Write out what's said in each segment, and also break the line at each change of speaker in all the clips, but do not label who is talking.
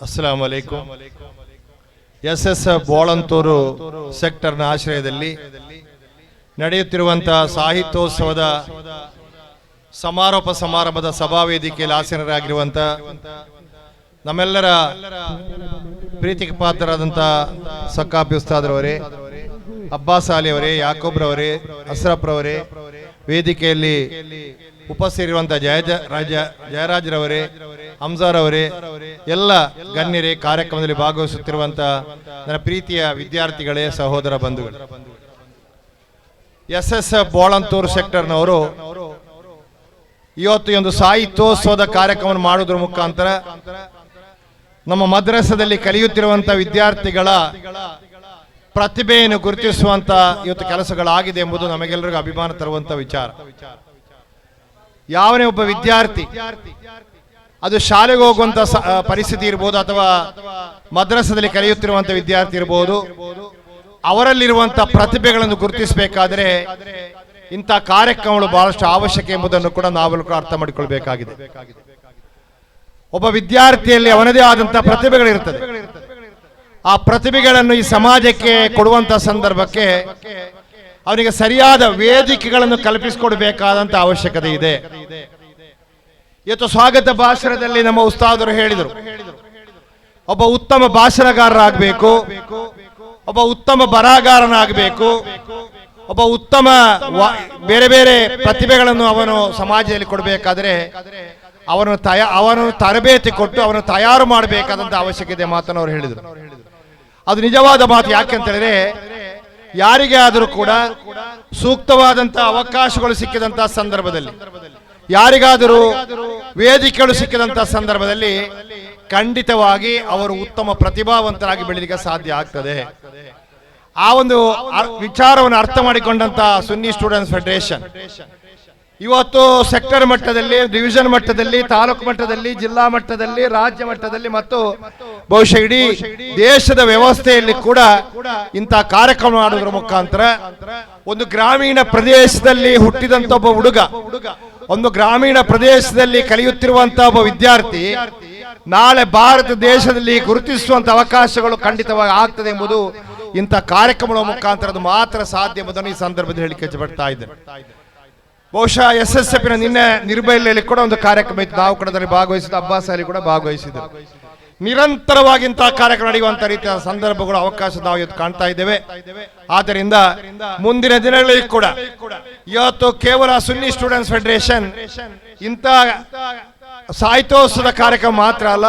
ಅಸ್ಸಲಾಂ ವಲೈಕುಂ S S Bolantur ಸೆಕ್ಟರ್ನ ಆಶ್ರಯದಲ್ಲಿ ನಡೆಯುತ್ತಿರುವಂತಹ ಸಾಹಿತ್ಯೋತ್ಸವದ ಸಮಾರೋಪ ಸಮಾರಂಭದ ಸಭಾವೇದಿಕೆಯಲ್ಲಿ ಆಸೀನರಾಗಿರುವಂಥ ನಮ್ಮೆಲ್ಲರ ಪ್ರೀತಿಗೆ ಪಾತ್ರರಾದಂಥ ಸಕ್ಕಾಪಿ ಉಸ್ತಾದ್ರವರೇ ಅಬ್ಬಾಸ್ ಅಲಿ ಅವರೇ ಯಾಕೋಬ್ರವರೇ ಅಸ್ರಪ್ರವರೇ ವೇದಿಕೆಯಲ್ಲಿ ಉಪಸ್ಥಿತಿರುವಂಥ ಜಯ ರಾಜ ಜಯರಾಜ್ರವರೇ ಅವರೇ, ಎಲ್ಲ ಗಣ್ಯರೇ ಕಾರ್ಯಕ್ರಮದಲ್ಲಿ ಭಾಗವಹಿಸುತ್ತಿರುವಂತಹ ನನ್ನ ಪ್ರೀತಿಯ ವಿದ್ಯಾರ್ಥಿಗಳೇ, ಸಹೋದರ ಬಂಧುಗಳು. ಎಸ್ ಎಸ್ ಬೋಳಂತೂರು ಸೆಕ್ಟರ್ನವರು ಇವತ್ತು ಒಂದು ಸಾಹಿತ್ಯೋತ್ಸವದ ಕಾರ್ಯಕ್ರಮವನ್ನು ಮಾಡುವುದರ ಮುಖಾಂತರ ನಮ್ಮ ಮದ್ರಸದಲ್ಲಿ ಕಲಿಯುತ್ತಿರುವಂತಹ ವಿದ್ಯಾರ್ಥಿಗಳ ಪ್ರತಿಭೆಯನ್ನು ಗುರುತಿಸುವಂತ ಇವತ್ತು ಕೆಲಸಗಳಾಗಿದೆ ಎಂಬುದು ನಮಗೆಲ್ಲರಿಗೂ ಅಭಿಮಾನ ತರುವಂತ ವಿಚಾರ. ಯಾವನೇ ಒಬ್ಬ ವಿದ್ಯಾರ್ಥಿ ಅದು ಶಾಲೆಗೆ ಹೋಗುವಂತ ಪರಿಸ್ಥಿತಿ ಇರ್ಬೋದು ಅಥವಾ ಮದ್ರಸದಲ್ಲಿ ಕಲಿಯುತ್ತಿರುವಂತ ವಿದ್ಯಾರ್ಥಿ ಇರ್ಬೋದು. ಅವರಲ್ಲಿರುವಂತ ಪ್ರತಿಭೆಗಳನ್ನು ಗುರುತಿಸಬೇಕಾದ್ರೆ ಇಂಥ ಕಾರ್ಯಕ್ರಮಗಳು ಬಹಳಷ್ಟು ಅವಶ್ಯಕ ಎಂಬುದನ್ನು ಕೂಡ ನಾವೆಲ್ಲ ಕೂಡ ಅರ್ಥ ಮಾಡಿಕೊಳ್ಬೇಕಾಗಿದೆ. ಒಬ್ಬ ವಿದ್ಯಾರ್ಥಿಯಲ್ಲಿ ಅವನದೇ ಆದಂತಹ ಪ್ರತಿಭೆಗಳಿರ್ತದೆ. ಆ ಪ್ರತಿಭೆಗಳನ್ನು ಈ ಸಮಾಜಕ್ಕೆ ಕೊಡುವಂತ ಸಂದರ್ಭಕ್ಕೆ ಅವನಿಗೆ ಸರಿಯಾದ ವೇದಿಕೆಗಳನ್ನು ಕಲ್ಪಿಸಿಕೊಡಬೇಕಾದಂತ ಅವಶ್ಯಕತೆ ಇದೆ. ಇವತ್ತು ಸ್ವಾಗತ ಭಾಷಣದಲ್ಲಿ ನಮ್ಮ ಉಸ್ತಾದರು ಹೇಳಿದರು. ಒಬ್ಬ ಉತ್ತಮ ಭಾಷಣಗಾರರಾಗಬೇಕು, ಒಬ್ಬ ಉತ್ತಮ ಬರಹಗಾರನಾಗಬೇಕು, ಒಬ್ಬ ಉತ್ತಮ ಬೇರೆ ಬೇರೆ ಪ್ರತಿಭೆಗಳನ್ನು ಅವನು ಸಮಾಜದಲ್ಲಿ ಕೊಡಬೇಕಾದ್ರೆ ಅವನು ತಯ ಅವನು ತರಬೇತಿ ಕೊಟ್ಟು ಅವನು ತಯಾರು ಮಾಡಬೇಕಾದಂತ ಅವಶ್ಯಕತೆ ಮಾತನ್ನು ಅವರು ಹೇಳಿದರು. ಅದು ನಿಜವಾದ ಮಾತು ಯಾಕೆ ಹೇಳಿದ್ರೆ, ಯಾರಿಗೆ ಆದರೂ ಕೂಡ ಸೂಕ್ತವಾದಂತಹ ಅವಕಾಶಗಳು ಸಿಕ್ಕಿದಂತಹ ಸಂದರ್ಭದಲ್ಲಿ ಯಾರಿಗಾದರೂ ವೇದಿಕೆಗಳು ಸಿಕ್ಕಿದಂತಹ ಸಂದರ್ಭದಲ್ಲಿ ಖಂಡಿತವಾಗಿ ಅವರು ಉತ್ತಮ ಪ್ರತಿಭಾವಂತರಾಗಿ ಬೆಳೀಲಿಕ್ಕೆ ಸಾಧ್ಯ ಆಗ್ತದೆ. ಆ ಒಂದು ವಿಚಾರವನ್ನು ಅರ್ಥ ಮಾಡಿಕೊಂಡಂತ ಸುನ್ನಿ ಸ್ಟೂಡೆಂಟ್ಸ್ ಫೆಡರೇಷನ್. ಇವತ್ತು ಸೆಕ್ಟರ್ ಮಟ್ಟದಲ್ಲಿ, ಡಿವಿಷನ್ ಮಟ್ಟದಲ್ಲಿ, ತಾಲೂಕು ಮಟ್ಟದಲ್ಲಿ, ಜಿಲ್ಲಾ ಮಟ್ಟದಲ್ಲಿ, ರಾಜ್ಯ ಮಟ್ಟದಲ್ಲಿ ಮತ್ತು ಬಹುಶಃ ಇಡೀ ದೇಶದ ವ್ಯವಸ್ಥೆಯಲ್ಲಿ ಕೂಡ ಇಂತಹ ಕಾರ್ಯಕ್ರಮ ಮಾಡುವುದರ ಮುಖಾಂತರ ಒಂದು ಗ್ರಾಮೀಣ ಪ್ರದೇಶದಲ್ಲಿ ಹುಟ್ಟಿದಂತ ಒಬ್ಬ ಹುಡುಗ ಒಂದು ಗ್ರಾಮೀಣ ಪ್ರದೇಶದಲ್ಲಿ ಕಲಿಯುತ್ತಿರುವಂತಹ ಒಬ್ಬ ವಿದ್ಯಾರ್ಥಿ ನಾಳೆ ಭಾರತ ದೇಶದಲ್ಲಿ ಗುರುತಿಸುವಂತ ಅವಕಾಶಗಳು ಖಂಡಿತವಾಗಿ ಆಗ್ತದೆ ಎಂಬುದು ಇಂಥ ಕಾರ್ಯಕ್ರಮಗಳ ಮುಖಾಂತರ ಅದು ಮಾತ್ರ ಸಾಧ್ಯ ಎಂಬುದನ್ನು ಈ ಸಂದರ್ಭದಲ್ಲಿ ಹೇಳಿಕೆ ಬರ್ತಾ ಇದ್ದೇನೆ. ಬಹುಶಃ ಎಸ್ ಎಸ್ ಎಫ್ ನಿನ್ನೆ ನಿರ್ಭಯಲ್ಲಿ ಕೂಡ ಒಂದು ಕಾರ್ಯಕ್ರಮ ಇತ್ತು. ನಾವು ಕೂಡ ಅದರಲ್ಲಿ ಭಾಗವಹಿಸಿದ ಅಬ್ಬಾಸ್ ಅಲ್ಲಿ ಕೂಡ ಭಾಗವಹಿಸಿದರು ನಿರಂತರವಾಗಿ ಇಂತಹ ಕಾರ್ಯಕ್ರಮ ನಡೆಯುವಂತ ರೀತಿಯ ಸಂದರ್ಭಗಳು ಅವಕಾಶ ನಾವು ಇವತ್ತು ಕಾಣ್ತಾ ಇದ್ದೇವೆ. ಆದ್ದರಿಂದ ಮುಂದಿನ ದಿನಗಳಲ್ಲಿ ಕೂಡ ಇವತ್ತು ಕೇವಲ ಸುನ್ನಿ ಸ್ಟೂಡೆಂಟ್ಸ್ ಫೆಡರೇಷನ್ ಇಂತಹ ಸಾಹಿತ್ಯೋತ್ಸವದ ಕಾರ್ಯಕ್ರಮ ಮಾತ್ರ ಅಲ್ಲ,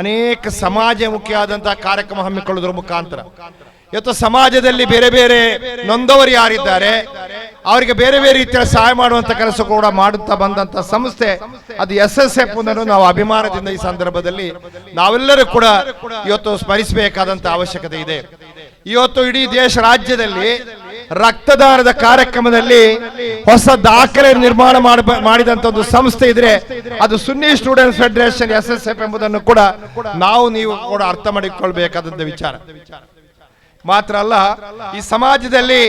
ಅನೇಕ ಸಮಾಜಮುಖಿಯಾದಂತಹ ಕಾರ್ಯಕ್ರಮ ಹಮ್ಮಿಕೊಳ್ಳುವುದರ ಮುಖಾಂತರ. ಇವತ್ತು ಸಮಾಜದಲ್ಲಿ ಬೇರೆ ಬೇರೆ ನೊಂದವರು ಯಾರಿದ್ದಾರೆ ಅವರಿಗೆ ಬೇರೆ ಬೇರೆ ರೀತಿಯ ಸಹಾಯ ಮಾಡುವಂತ ಕೆಲಸ ಕೂಡ ಮಾಡುತ್ತಾ ಬಂದಂತ ಸಂಸ್ಥೆ, ಅದು ಎಸ್ ಎಸ್ ಎಫ್ ನಾವು ಅಭಿಮಾನದಿಂದ ಈ ಸಂದರ್ಭದಲ್ಲಿ ನಾವೆಲ್ಲರೂ ಕೂಡ ಇವತ್ತು ಸ್ಮರಿಸಬೇಕಾದಂತ ಅವಶ್ಯಕತೆ ಇದೆ. ಇವತ್ತು ಇಡೀ ದೇಶ ರಾಜ್ಯದಲ್ಲಿ ರಕ್ತದಾನದ ಕಾರ್ಯಕ್ರಮದಲ್ಲಿ ಹೊಸ ದಾಖಲೆ ನಿರ್ಮಾಣ ಮಾಡ, ಮಾಡಿದಂತ ಒಂದು ಸಂಸ್ಥೆ ಇದ್ರೆ ಅದು Sunni students federation S S F ಎಂಬುದನ್ನು ಕೂಡ ನಾವು ನೀವು ಕೂಡ ಅರ್ಥ ಮಾಡಿಕೊಳ್ಬೇಕಾದಂತ ವಿಚಾರ. ಮಾತ್ರ ಅಲ್ಲ, ಈ ಸಮಾಜದಲ್ಲಿ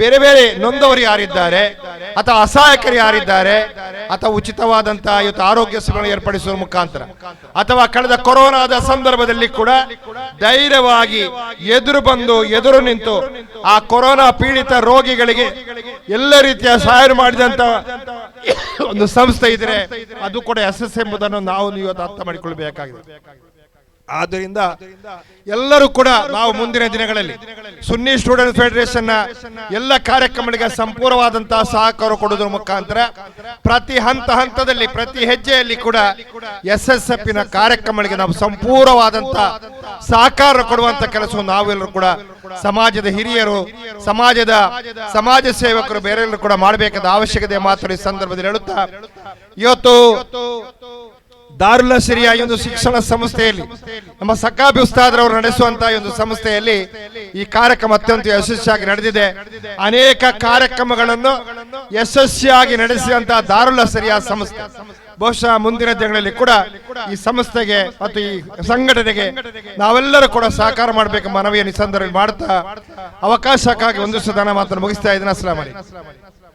ಬೇರೆ ಬೇರೆ ನೊಂದವರು ಯಾರಿದ್ದಾರೆ, ಅಥವಾ ಅಸಹಾಯಕರು ಯಾರಿದ್ದಾರೆ, ಅಥವಾ ಉಚಿತವಾದಂತಹ ಇವತ್ತು ಆರೋಗ್ಯ ಸೇವೆಗಳನ್ನು ಏರ್ಪಡಿಸುವ ಮುಖಾಂತರ, ಅಥವಾ ಕಳೆದ ಕೊರೋನಾದ ಸಂದರ್ಭದಲ್ಲಿ ಕೂಡ ಧೈರ್ಯವಾಗಿ ಎದುರು ಬಂದು ಎದುರು ನಿಂತು ಆ ಕೊರೋನಾ ಪೀಡಿತ ರೋಗಿಗಳಿಗೆ ಎಲ್ಲ ರೀತಿಯ ಸಹಾಯ ಮಾಡಿದಂತ ಒಂದು ಸಂಸ್ಥೆ ಇದ್ರೆ ಅದು ಕೂಡ ಎಸ್ ಎಂಬುದನ್ನು ನಾವು ನೀವು ಇವತ್ತು ಅರ್ಥ ಮಾಡಿಕೊಳ್ಬೇಕಾಗಿದೆ. ಆದ್ದರಿಂದ ಎಲ್ಲರೂ ಕೂಡ ನಾವು ಮುಂದಿನ ದಿನಗಳಲ್ಲಿ ಸುನ್ನಿ ಸ್ಟೂಡೆಂಟ್ ಫೆಡರೇಷನ್ ಎಲ್ಲ ಕಾರ್ಯಕ್ರಮಗಳಿಗೆ ಸಂಪೂರ್ಣವಾದಂತಹ ಸಹಕಾರ ಕೊಡುವುದರ ಮುಖಾಂತರ ಪ್ರತಿ ಹಂತ ಹಂತದಲ್ಲಿ, ಪ್ರತಿ ಹೆಜ್ಜೆಯಲ್ಲಿ ಕೂಡ ಎಸ್ ಎಸ್ ಎಫ್ನ ಕಾರ್ಯಕ್ರಮಗಳಿಗೆ ನಾವು ಸಂಪೂರ್ಣವಾದಂತಹ ಸಹಕಾರ ಕೊಡುವಂತ ಕೆಲಸವನ್ನು ನಾವೆಲ್ಲರೂ ಕೂಡ ಸಮಾಜದ ಹಿರಿಯರು, ಸಮಾಜದ ಸಮಾಜ ಸೇವಕರು ಬೇರೆಲ್ಲರೂ ಕೂಡ ಮಾಡಬೇಕಾದ ಅವಶ್ಯಕತೆ ಮಾತ್ರ ಈ ಸಂದರ್ಭದಲ್ಲಿ ಹೇಳುತ್ತಾ, ಇವತ್ತು ದಾರುಲ್ಲ ಸಿರಿಯ ಒಂದು ಶಿಕ್ಷಣ ಸಂಸ್ಥೆಯಲ್ಲಿ, ನಮ್ಮ ಸಕಾಬಿ ಉಸ್ತಾದ್ರವರು ನಡೆಸುವಂತಹ ಒಂದು ಸಂಸ್ಥೆಯಲ್ಲಿ ಈ ಕಾರ್ಯಕ್ರಮ ಅತ್ಯಂತ ಯಶಸ್ವಿಯಾಗಿ ನಡೆದಿದೆ. ಅನೇಕ ಕಾರ್ಯಕ್ರಮಗಳನ್ನು ಯಶಸ್ವಿಯಾಗಿ ನಡೆಸಿದಂತಹ ದಾರುಲ ಸಿರಿಯ ಸಂಸ್ಥೆ. ಬಹುಶಃ ಮುಂದಿನ ದಿನಗಳಲ್ಲಿ ಕೂಡ ಈ ಸಂಸ್ಥೆಗೆ ಮತ್ತು ಈ ಸಂಘಟನೆಗೆ ನಾವೆಲ್ಲರೂ ಕೂಡ ಸಹಕಾರ ಮಾಡಬೇಕು ಮನವಿಯನ್ನು ಈ ಸಂದರ್ಭದಲ್ಲಿ ಮಾಡ್ತಾ ಅವಕಾಶಕ್ಕಾಗಿ ಒಂದು ಸದನ ಮಾತ್ರ ಮುಗಿಸ್ತಾ ಇದ್ದೀನಿ. ಅಸ್ಲಾಂ ಅಲೈಕುಂ